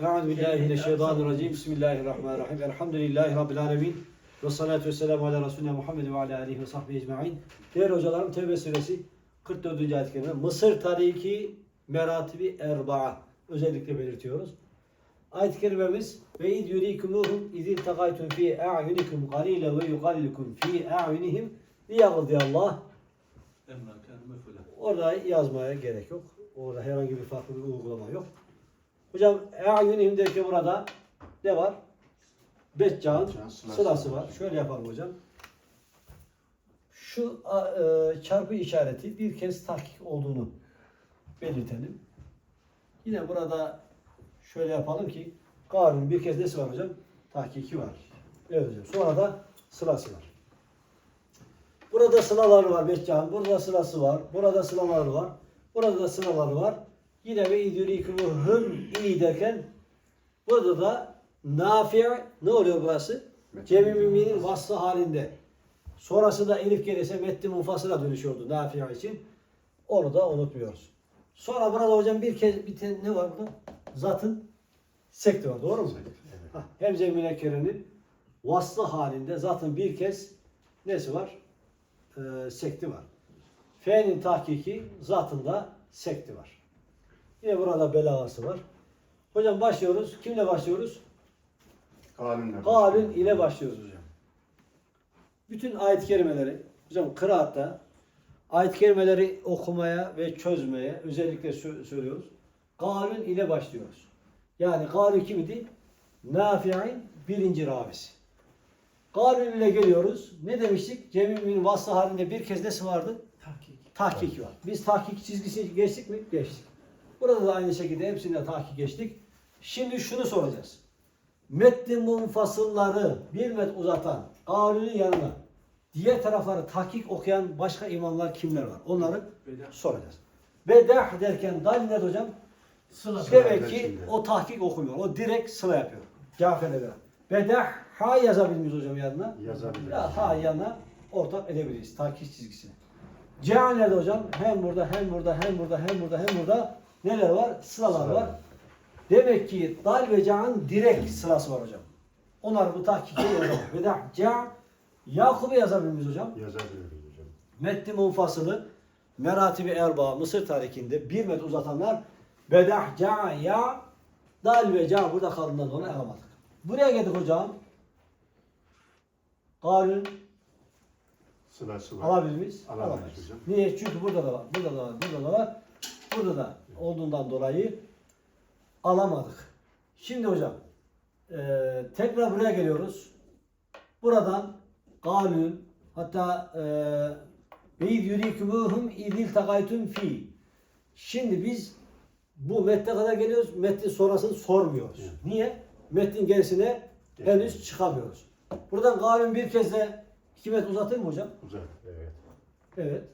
Euzu billahi mineşşeytanirracim. Bismillahirrahmanirrahim. Elhamdülillahi rabbil alamin. Ve salatu vesselamu ala Resulina Muhammed ve ala alihi ve sahbihi ecmaîn. Değerli hocalarım Tevbe suresi 44. ayet-i kerime. Mısır tariki meratibi erba'a özellikle belirtiyoruz. Ayet-i kerimemiz ve id yurikumuhum izil takaytum fi a'yunikum qalile ve yuqallikum fi a'yunihim kâne mef'ulen. Orada yazmaya gerek yok. Orada herhangi bir farklı bir uygulama yok. Hocam e'yunihim derken burada ne var? Beccağın Sılası sırası var. Şöyle yapalım hocam. Şu e, çarpı işareti bir kez tahkik olduğunu belirtelim. Yine burada şöyle yapalım ki Karun bir kez nesi var hocam? Tahkiki var. Evet hocam. Sonra da sırası var. Burada sıraları var Beccağın. Burada sırası var. Burada sıraları var. Burada da sıraları var. Yine ve idrikuhum iyi derken burada da nafi ne oluyor burası? Cemi müminin vasfı halinde. Sonrası da elif gelirse metni munfasıla dönüşüyordu nafi için. Onu da unutmuyoruz. Sonra burada hocam bir kez bir tane ne var burada? Zatın sekti var. Doğru mu? Evet. Hem kerenin vaslı halinde zaten bir kez nesi var? Ee, sekti var. F'nin tahkiki zatında sekti var. Yine burada belagası var. Hocam başlıyoruz. Kimle başlıyoruz? Kalınla Kalün ile başlıyoruz hocam. Bütün ayet kelimeleri hocam kıraatta ayet kelimeleri okumaya ve çözmeye özellikle sö- söylüyoruz. Kalün ile başlıyoruz. Yani kalün kimidi? Nafi'in birinci ravisi. Kalün ile geliyoruz. Ne demiştik? Cemil'in vasfı halinde bir kez nesi vardı? Tahkik. Tahkik var. Biz tahkik çizgisi geçtik mi? Geçtik. Burada da aynı şekilde hepsinde tahkik geçtik. Şimdi şunu soracağız. Metni munfasılları bir met uzatan Kalün'ün yanına diğer tarafları tahkik okuyan başka imamlar kimler var? Onları Bedah. soracağız. Bedah derken dal ne hocam? Sıla. Demek ki o tahkik okumuyor. O direkt sıla yapıyor. Cafer'e göre. Bedah ha yazabilir miyiz hocam yanına? Yazabiliriz. Ya ha yanına ortak edebiliriz. Takip çizgisine. Ca nerede hocam? Hem burada hem burada hem burada hem burada hem burada neler var? Sıralar var. Demek ki dal ve ca'nın direkt sırası var hocam. Onlar bu tahkike yazamaz. Bedah ca Yakup'u yazabilir miyiz hocam? Yazabiliriz hocam. Metni munfasılı Meratibi Erba Mısır tarihinde bir met uzatanlar Bedah ca ya dal ve ca burada kaldığından dolayı alamadık. Buraya geldik hocam. Kalün Sılası var. alabilir miyiz? Alamayız Alamayız. hocam. Niye? Çünkü burada da var, burada da var, burada da var. Burada da olduğundan dolayı alamadık. Şimdi hocam eee, tekrar buraya geliyoruz. Buradan kanun hatta ve yurikumuhum idil takaytum fi. Şimdi biz bu metne kadar geliyoruz. Metnin sonrasını sormuyoruz. Evet. Niye? Metnin gerisine henüz çıkamıyoruz. Buradan kanun bir kez de iki metre uzatır mı hocam? Uzak. Evet. Evet.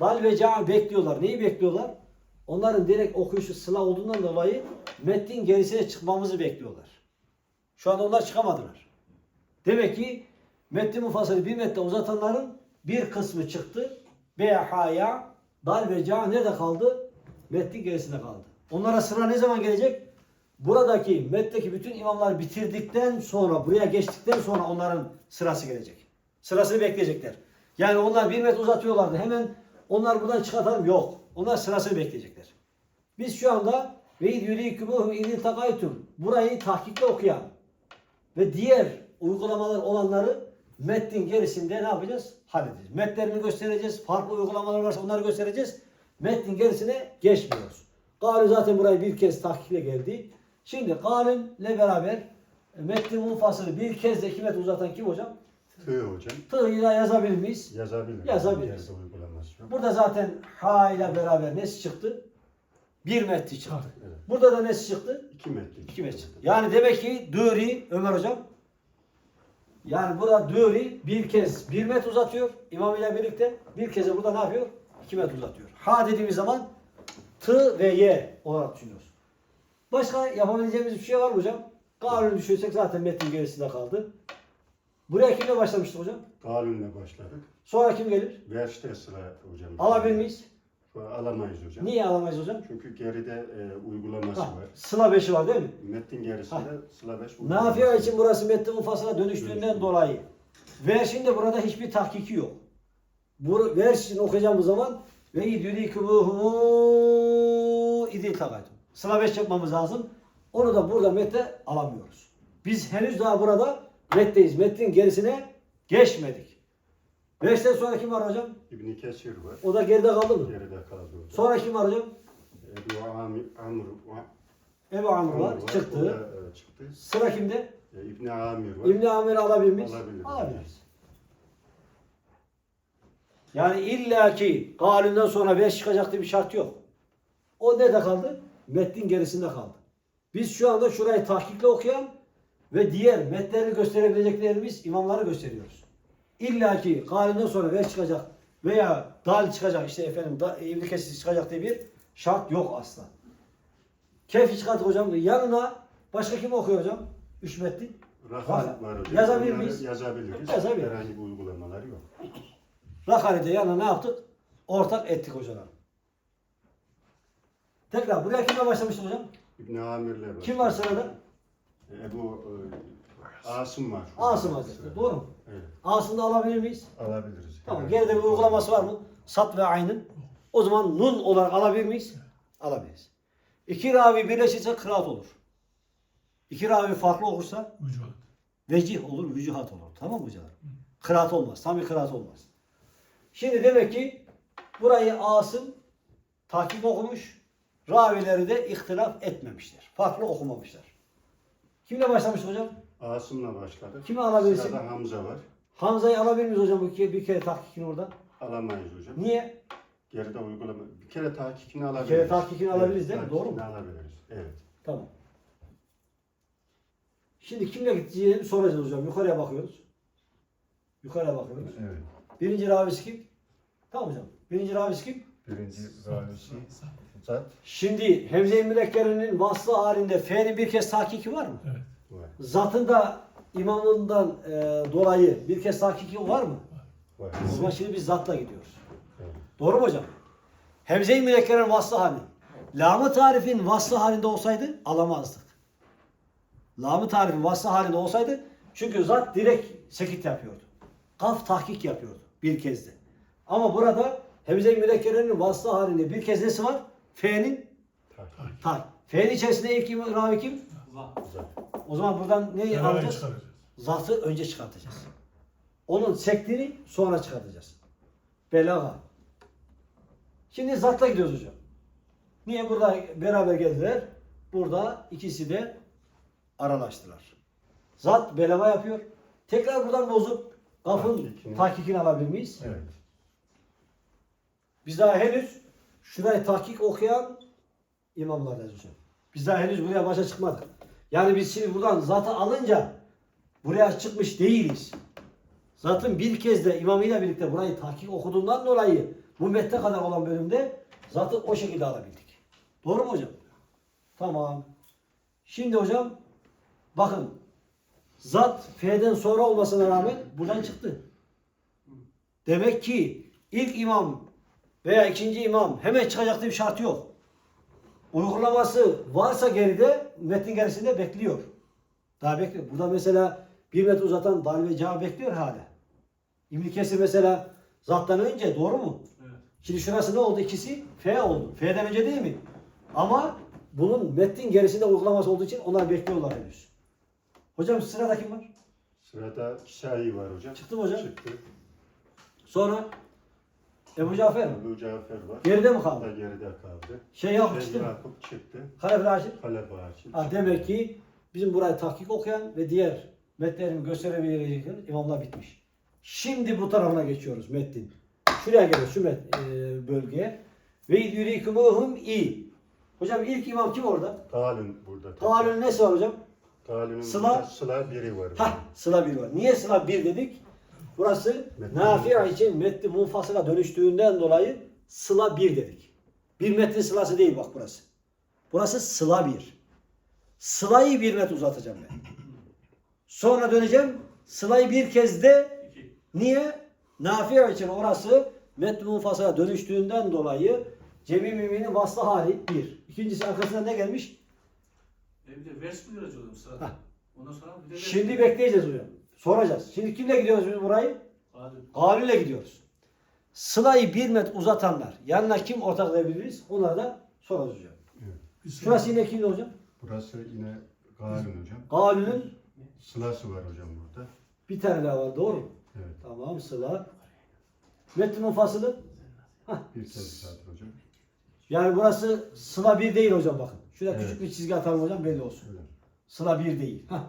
Dal ve ca bekliyorlar. Neyi bekliyorlar? Onların direkt okuyuşu sıla olduğundan dolayı metnin gerisine çıkmamızı bekliyorlar. Şu anda onlar çıkamadılar. Demek ki metni mufassali bir metre uzatanların bir kısmı çıktı. B, ha, ya, dal ve ca nerede kaldı? Metnin gerisinde kaldı. Onlara sıra ne zaman gelecek? Buradaki metteki bütün imamlar bitirdikten sonra, buraya geçtikten sonra onların sırası gelecek. Sırasını bekleyecekler. Yani onlar bir metre uzatıyorlardı. Hemen onlar buradan çıkartalım. Yok. Onlar sırasını bekleyecekler. Biz şu anda ve yurikubuhum idil takaytum burayı tahkikle okuyan ve diğer uygulamalar olanları metnin gerisinde ne yapacağız? Halledeceğiz. Metlerini göstereceğiz. Farklı uygulamalar varsa onları göstereceğiz. Metnin gerisine geçmiyoruz. Galin zaten buraya bir kez tahkikle geldi. Şimdi Galin'le beraber e, metnin munfasını bir kez de iki metre uzatan kim hocam? Tığ hocam. Tığıyla yazabilir miyiz? Yazabiliriz. Yazabiliriz. Burada zaten ha ile beraber nesi çıktı? Bir metri çıktı. Evet. Burada da nesi çıktı? İki metre. İki metre çıktı. Yani demek ki Duri, Ömer hocam yani burada Duri bir kez bir metre uzatıyor imam ile birlikte. Bir kez de burada ne yapıyor? İki metre uzatıyor. Ha dediğimiz zaman T ve Y olarak düşünüyoruz. Başka yapabileceğimiz bir şey var mı hocam? Karnını düşünsek zaten metnin gerisinde kaldı. Buraya kimle başlamıştık hocam? Kalınla başladık. Sonra kim gelir? Verçte sıra hocam. Alabilir miyiz? Alamayız hocam. Niye alamayız hocam? Çünkü geride e, uygulaması Ha, var. sıla beşi var değil mi? Metnin gerisinde sıla 5 Nafiye için burası metni mufasıla dönüştüğünden Dönüştü. dolayı. Verşin de burada hiçbir tahkiki yok. Bu vers için okuyacağımız zaman ve yudrikumuhu idi takaydım. Sıla beş yapmamız lazım. Onu da burada mette alamıyoruz. Biz henüz daha burada metteyiz. Metnin gerisine geçmedik. Beşten sonra kim var hocam? İbn Kesir var. O da geride kaldı mı? Geride kaldı hocam. Sonra kim var hocam? Ebu Amr, Amr, var. Ebu Amr var. O da, Çıktı. e, çıktı. Sıra kimde? E, İbn Amir var. İbni Amir'i alabilir miyiz? Alabiliriz. Alabiliriz. Yani illaki galünden sonra beş çıkacak diye bir şart yok. O nerede kaldı? Metnin gerisinde kaldı. Biz şu anda şurayı tahkikle okuyan ve diğer metnleri gösterebileceklerimiz imamları gösteriyoruz. İlla ki galünden sonra beş çıkacak veya dal çıkacak işte efendim da, İbni Kesir çıkacak diye bir şart yok asla. Keyfi çıkarttık hocam. Yanına başka kim okuyor hocam? Üç metni. Rahal var hocam. Yazabilir miyiz? Yazabiliriz. Yazabiliriz. Herhangi bir uygulamaları yok. Rakari'de yanına ne yaptık? Ortak ettik hocalar. Tekrar buraya kimle başlamıştık hocam? İbn Amir'ler var. Kim var sırada? E, Ebu e, Asım var. Asım Hazretleri. Doğru mu? Evet. Asım'da alabilir miyiz? Alabiliriz. Tamam. Geride bir uygulaması var mı? Sat ve aynın. O zaman nun olarak alabilir miyiz? Alabiliriz. İki ravi birleşirse kıraat olur. İki ravi farklı olursa Vücut. vecih olur, vücuhat olur. Tamam mı hocalar? Kıraat olmaz. Tam bir kıraat olmaz. Şimdi demek ki burayı Asım takip okumuş. Ravileri de ihtilaf etmemişler. Farklı okumamışlar. Kimle başlamış hocam? Asım'la başladı. Kimi alabilirsin? Sırada Hamza var. Hamza'yı alabilir miyiz hocam bu kere, bir kere tahkikini orada? Alamayız hocam. Niye? Geride uygulama. Bir kere tahkikini alabiliriz. kere tahkikini alabiliriz değil mi? Doğru mu? alabiliriz. Evet. Tamam. Şimdi kimle gideceğini soracağız hocam. Yukarıya bakıyoruz. Yukarıya bakıyoruz. Evet. Birinci ravisi kim? Tamam hocam. Birinci ravisi kim? Birinci ravisi zat Şimdi Hemze-i Mürekkere'nin vaslı halinde F'nin bir kez tahkiki var mı? Evet. var. Zatın da imamından e, dolayı bir kez tahkiki var mı? Var. O zaman şimdi biz zatla gidiyoruz. Evet. Doğru mu hocam? Hemze-i Mürekkere'nin vaslı hali. Lamı tarifin vaslı halinde olsaydı alamazdık. Lamı tarifin vaslı halinde olsaydı çünkü zat direkt sekit yapıyordu. Kaf tahkik yapıyordu bir kezde. Ama burada Hemze-i Mürekkere'nin vaslı halinde bir kez nesi var? F'nin tar. F'nin içerisinde ilk kim, ravi kim? Zat. O zaman buradan neyi Beraber alacağız? çıkaracağız. Zatı önce çıkartacağız. Onun sektiğini sonra çıkartacağız. Belaga. Şimdi zatla gidiyoruz hocam. Niye burada beraber geldiler? Burada ikisi de aralaştılar. Zat belaga yapıyor. Tekrar buradan bozup kafın Tahkikini. tahkikini alabilir miyiz? Evet. Biz daha henüz şurayı tahkik okuyan imamlardayız hocam. Biz daha henüz buraya başa çıkmadık. Yani biz şimdi buradan zatı alınca buraya çıkmış değiliz. Zatın bir kez de imamıyla birlikte burayı tahkik okuduğundan dolayı bu metne kadar olan bölümde zatı o şekilde alabildik. Doğru mu hocam? Tamam. Şimdi hocam bakın zat F'den sonra olmasına rağmen buradan çıktı. Demek ki ilk imam veya ikinci imam hemen çıkacak diye bir şart yok. Uygulaması varsa geride metnin gerisinde bekliyor. Daha bekliyor. Burada mesela bir metre uzatan dal ve cevap bekliyor hala. İbn Kesir mesela zattan önce doğru mu? Evet. Şimdi şurası ne oldu? İkisi F oldu. F'den önce değil mi? Ama bunun metnin gerisinde uygulaması olduğu için onlar bekliyorlar henüz. Hocam sırada kim var? Sırada Kisai var hocam. Çıktı mı hocam? Çıktı. Sonra Ebu Cafer mi? Ebu Cafer var. Geride mi da kaldı? geride kaldı. Şey Yakup Şey çıktı mı? Yakup çıktı. Halef Raşid. Halep Ağaçı. Ha, demek ki bizim burayı tahkik okuyan ve diğer metlerini gösterebilecek imamlar bitmiş. Şimdi bu tarafına geçiyoruz metnin. Şuraya geliyoruz şu met, e, bölgeye. Ve yürikumuhum iyi. Hocam ilk imam kim orada? Talun burada. Talun'un nesi var hocam? Talun'un Sıla- sıla biri var. Ha sıla bir var. Niye sıla bir dedik? Burası Nafi' için metni munfasıla dönüştüğünden dolayı sıla bir dedik. Bir metnin sılası değil bak burası. Burası sıla bir. Sılayı bir met uzatacağım ben. Sonra döneceğim. Sılayı bir kez de niye? Nafi' için orası metni munfasıla dönüştüğünden dolayı Cemi miminin vaslı hali bir. İkincisi arkasında ne gelmiş? E bir de vers mi sırada? Hah. Ondan sonra bir de Şimdi bekleyeceğiz hocam. Soracağız. Şimdi kimle gidiyoruz biz burayı? Galil'e gidiyoruz. Sıla'yı bir met uzatanlar. Yanına kim ortaklayabiliriz? Onlara da soracağız hocam. Bir sıra- Şurası yine kimdi hocam? Burası yine Galin hocam. Galil'in Sılası var hocam burada. bir tane daha var. Doğru mu? Evet. Tamam Sıla. Metin mufasılı. Bir kez zaten hocam. Yani burası Sıla 1 değil hocam bakın. Şurada Evet. küçük bir çizgi atalım hocam belli olsun. Öyle. Sıla 1 değil. Hah.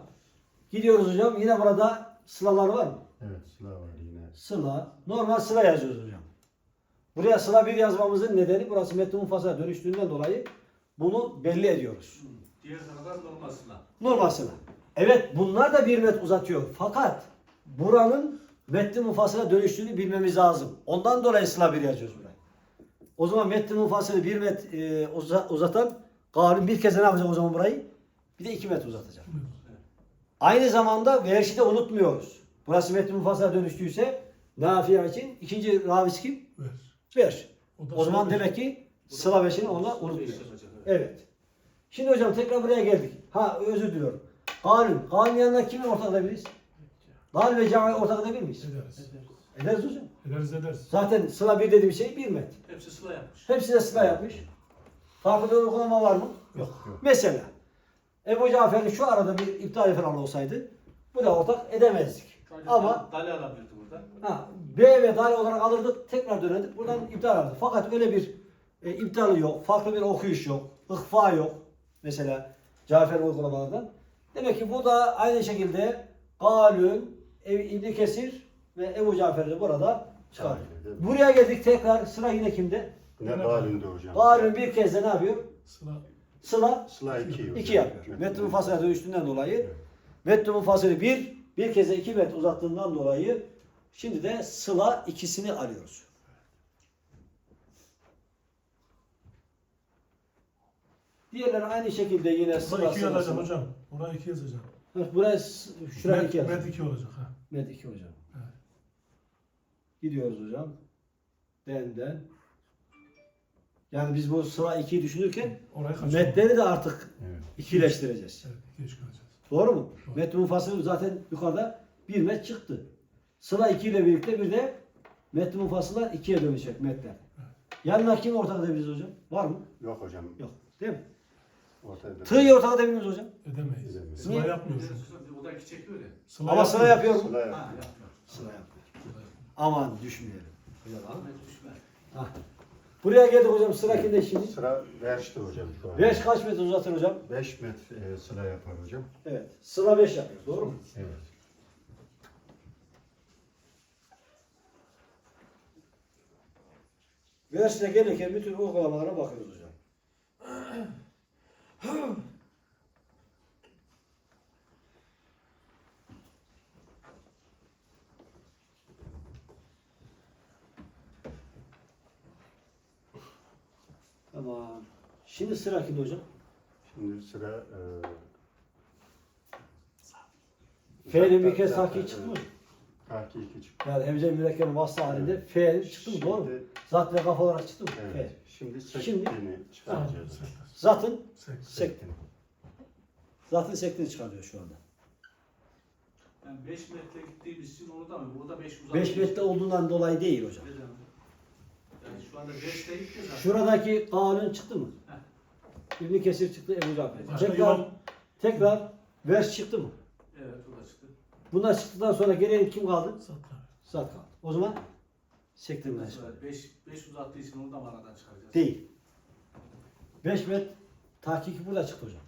Gidiyoruz hocam. Yine burada sılalar var mı? Evet Sıla var yine. Sıla. Normal sıla yazıyoruz hocam. Buraya sıla 1 yazmamızın nedeni burası metin mufasıla dönüştüğünden dolayı bunu belli ediyoruz. Diğer sıralar normal sıla. Normal sıla. Evet bunlar da bir met uzatıyor. Fakat buranın metni mufasıla dönüştüğünü bilmemiz lazım. Ondan dolayı sıla bir yazıyoruz buraya. O zaman metni mufasılı bir met e, uza- uzatan Galip bir kez ne yapacak o zaman burayı? Bir de iki met uzatacak. Aynı zamanda verşi de unutmuyoruz. Burası metni mufasıla dönüştüyse Nafiye için ikinci ravisi kim? Ver. Ver. O, O zaman demek ki sıla beşini ona yapacak, evet. Şimdi hocam tekrar buraya geldik. Ha özür diliyorum. Kanun. Kanun yanına kimi ortak edebiliriz? Gal ve cami ortak edebilir miyiz? Ederiz. Ederiz hocam. Ederiz ederiz. Zaten sıla bir dediğim şey bir met. Hepsi sıla yapmış. Hepsi de sıla yapmış. Farklı bir uygulama var mı? Yok yok. Mesela Ebu Cafer'in şu arada bir iptal falan olsaydı bu da ortak edemezdik. Sadece Ama Dali alabilirdi burada. ha, B ve dal olarak alırdık tekrar dönerdik buradan iptal alırdık. Fakat öyle bir e, iptal yok. Farklı bir okuyuş yok. Ihfa yok. Mesela Cafer uygulamalardan. Demek ki bu da aynı şekilde Galün, Ev, İbni Kesir ve Ebu Cafer'i de burada. Aynen. Buraya geldik tekrar sıra yine kimde? Yine Galin'de hocam. Galün bir kez de ne yapıyor? Sıla Sıla Sıla 2 hocam. 2 yapıyor. Evet. Metni mufasıla dönüştüğünden dolayı metni mufasılı 1, bir kez de 2 met uzattığından dolayı şimdi de sıla ikisini arıyoruz. Diğerleri aynı şekilde yine Buraya sıla iki sıla yazacağım sıla. hocam. Buraya iki yazacağım. Evet, Buraya s- şuraya Met, 2 yaz. met iki olacak ha. Met 2 hocam. Evet. Gidiyoruz hocam. Denden. Yani biz bu sıla 2'yi düşünürken Oraya kaç? metleri de artık Evet. ikileştireceğiz. Evet, çıkaracağız. Doğru mu? Doğru. Met mufasıl zaten yukarıda bir met çıktı. Sıla 2 ile birlikte bir de met mufasıla 2'ye dönecek metler. Yanına kim ortak edebiliriz hocam? Var mı? Yok hocam. Yok. Değil mi? Ortada. Tığ'yı ortak edebilir miyiz hocam? Edemeyiz. Edemeyiz. Sıla Niye? yapmıyorsun. O da iki çekiyor ya. Sıla Ama sıra yapıyor mu? Sıla Ha yapıyor. yapmıyor. Sıla yapıyor. Sıla yapmıyor. Aman düşmeyelim. Hocam, ha? Ahmet düşme. Ha. Buraya geldik hocam sıra kimde şimdi? Sıra Verş'te hocam şu an. 5 kaç metre uzatır hocam? 5 met e, sıla yapar hocam. Evet. Sıra 5 yapıyor. Doğru mu? Evet. Üniversiteye gelirken bütün uygulamalara bakıyoruz hocam. Tamam. Şimdi sıra kimde hocam? Şimdi sıra e, F'nin bir kez tahkik çıktı mı? Tahkiki çıktı. Yani hemze mürekkebin vaslı halinde F'nin çıktı mı? Doğru mu? Zat ve kafa olarak çıktı mı? Evet. F. Şimdi Tamam. çıkaracağız. Zatın Sek. sektin. Zatın sektin çıkarıyor şu anda. Yani 5 metre gittiğimiz için onu da mı? Burada 5 uzak. 5 metre olduğundan dolayı değil hocam. Neden? Yani şu anda 5'te gitti zaten. Şuradaki kanun çıktı mı? İbni Kesir çıktı Ebu Cafer. Başka Tekrar, imam- tekrar vers çıktı mı? Evet o da çıktı. Bunlar çıktıktan sonra geriye kim kaldı? Satlar. Zat kaldı. O zaman sektirmeden çıkar. Mesela 5 5 uzattığı için onu da mı aradan çıkaracağız? Değil. 5 met tahkiki burada çıktı hocam.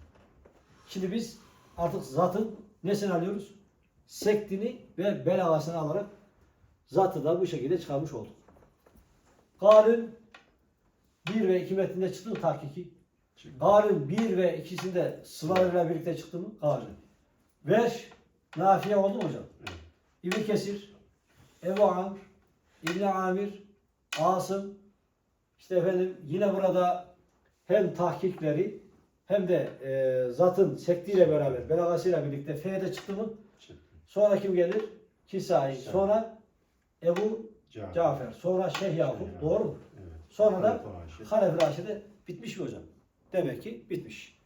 Şimdi biz artık zatın nesini alıyoruz? Sektini ve belagasını alarak zatı da bu şekilde çıkarmış olduk. Kanun 1 ve 2 metninde çıktı mı tahkiki? Kanun 1 ve ikisinde sıralarıyla birlikte çıktı mı? Kanun. Verş nafiye oldu mu hocam? Evet. İbn Kesir, Ebu Amr, İbn Amir, Asım, işte efendim yine burada hem tahkikleri hem de e, zatın sektiyle beraber, belagasıyla birlikte F'de çıktı mı? Çıktı. Sonra kim gelir? Kisai. Kisai. Sonra Ebu Cafer. Cafer. Sonra Şeyh Yakup. Doğru mu? Evet. Sonra da. Hanefi Raşid'e bitmiş mi hocam? Demek ki bitmiş.